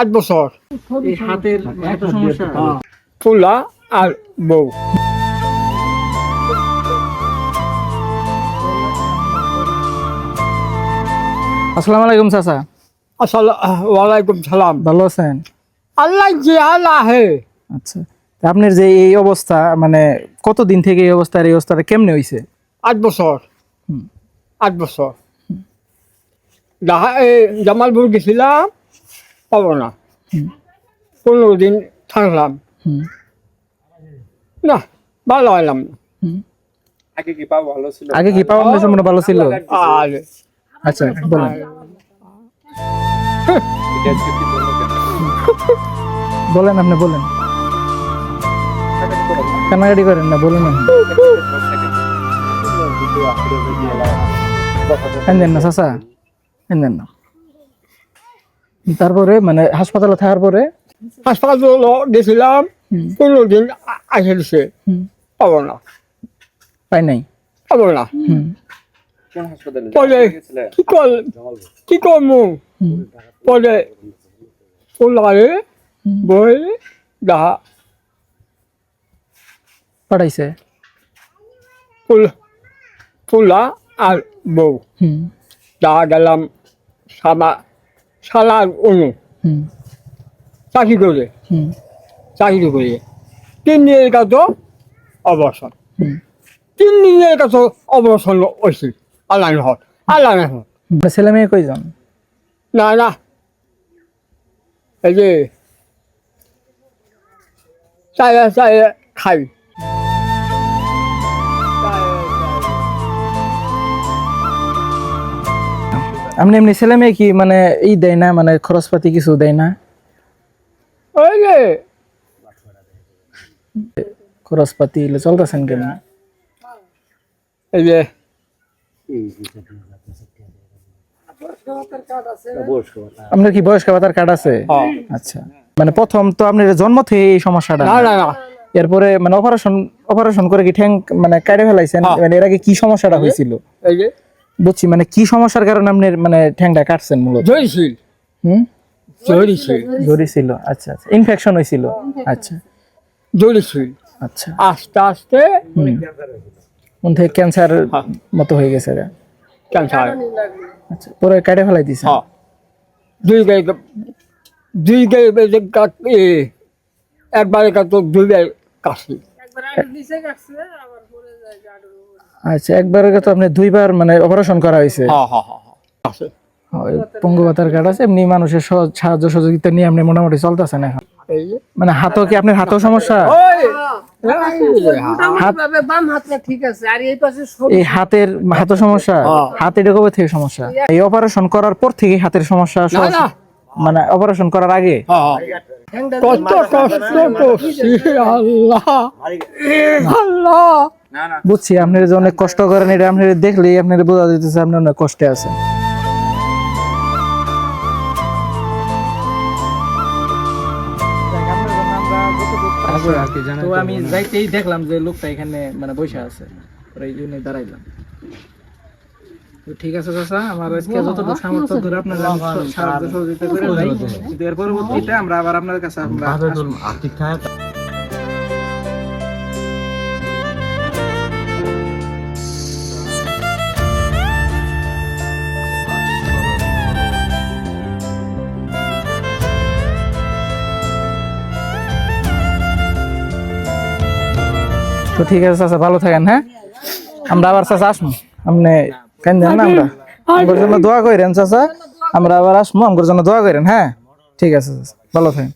আট বছর। এই হাতের এত সমস্যা। ফুলা আর বউ। আসসালামু আলাইকুম চাচা। আসসালাম ওয়ালাইকুম সালাম। ভালো আছেন? আল্লাহ যে আল্লাহ হে। আচ্ছা আপনার যে এই অবস্থা মানে কতদিন থেকে এই অবস্থা আর এই অবস্থাটা কেমনে হইছে? আট বছর। আট বছর। এই জামালপুর গেছিলাম। পাবো না পনেরো দিন থাকলাম। হুম। না ভালো হলাম আগে কি পাও ভালো ছিল? আগে কি পাওয়া সম্পূর্ণ ভালো ছিল? আচ্ছা বলেন। বলেন আপনি বলেন। কান্নাকাটি করেন না বলেন আপনি। না চাচা। এন দেন না। তারপরে মানে হাসপাতালে থাকার পরে হাসপাতাল গেছিলাম পনেরো দিন আসে দিছে। পাবো না। পাই নাই। পাবো না। পরে কি কর কি করব? পরে ফুলারে হুম। বই যাহা পাঠাইছে। ফুল ফুলা আর বউ। যাহা গেলাম সামা সালার অনু হুম, চাকরি করে হুম, চাকরি করে তিন দিনের কাছে অবসর তিন দিনের কাছে অবসর হয়েছে। আল্লাহ হত আল্লাহ হত ছেলে মেয়ে কয়জন? না না। এই যে চায় চায় খাই। আপনি এমনি ছেলে মেয়ে কি মানে ই দেয় না মানে খরচপাতি কিছু দেয় না? ওই যে। খরচপাতি এগুলো চলতেছেন কেমন এই যে। আপনার কি বয়স্ক ভাতার কার্ড আছে? হ্যাঁ। আচ্ছা। মানে প্রথম তো আপনার জন্ম থেকে এই সমস্যাটা? না না না। এরপরে মানে অপারেশন অপারেশন করে কি ঠ্যাং মানে কাটে ফেলাইছেন? হ্যাঁ। মানে এর আগে কি সমস্যাটা হয়েছিল? এই যে। বুঝছি মানে কি সমস্যার কারণে আপনি মানে ঠ্যাংটা কাটছেন মূলত? জয়শীল হুম? জরি আচ্ছা আচ্ছা। ইনফেকশন হয়েছিল আচ্ছা। জয়শীল আচ্ছা। আস্তে আস্তে মন থেকে ক্যান্সার। মতো হয়ে গেছে। ক্যান্সার আচ্ছা পরে কেটে ফেলাই দিছে হ্যাঁ। দুই গাই দুই গাই একবারে কাছে দুই গাই কাশি আচ্ছা একবারে তো আপনি দুইবার মানে অপারেশন করা হয়েছে? হ্যাঁ হ্যাঁ হ্যাঁ কার্ড আছে। এমনি মানুষের সাহায্য সহযোগিতা নিয়ে আপনি মোটামুটি চলতেছেন এখন? মানে হাতও কি আপনার হাতও সমস্যা? হাত ভাবে বাম হাতটা ঠিক আছে আর এই পাশে হাতের হাতও সমস্যা। হাত এটা কবে থেকে সমস্যা? এই অপারেশন করার পর থেকে হাতের সমস্যা মানে অপারেশন করার আগে? হ্যাঁ। কত কষ্ট করছি আল্লাহ। আল্লাহ। না না। বুঝছি আপনি যে অনেক কষ্ট করেন এটা আপনি দেখলেই আপনার বোঝা যেতেছে আপনি অনেক কষ্টে আছেন। তো আমি যাইতেই দেখলাম যে লোকটা এখানে মানে বসে আছে জন্য দাঁড়াইলাম। ঠিক আছে চাচা আমার আজকে যতটুকু সামর্থ্য ধরে আপনার আমি স- সাহায্য সহযোগিতা করে যাই কিন্তু এর পরবর্তীতে আমরা আবার আপনার কাছে আমরা আসব। তো ঠিক আছে চাচা ভালো থাকেন হ্যাঁ আমরা আবার চাচা আসব আপনি কেন দেন না আমরা? আমার জন্য দোয়া করেন চাচা। আমরা আবার আসব আমার জন্য দোয়া করেন হ্যাঁ? ঠিক আছে চাচা। ভালো থাকেন।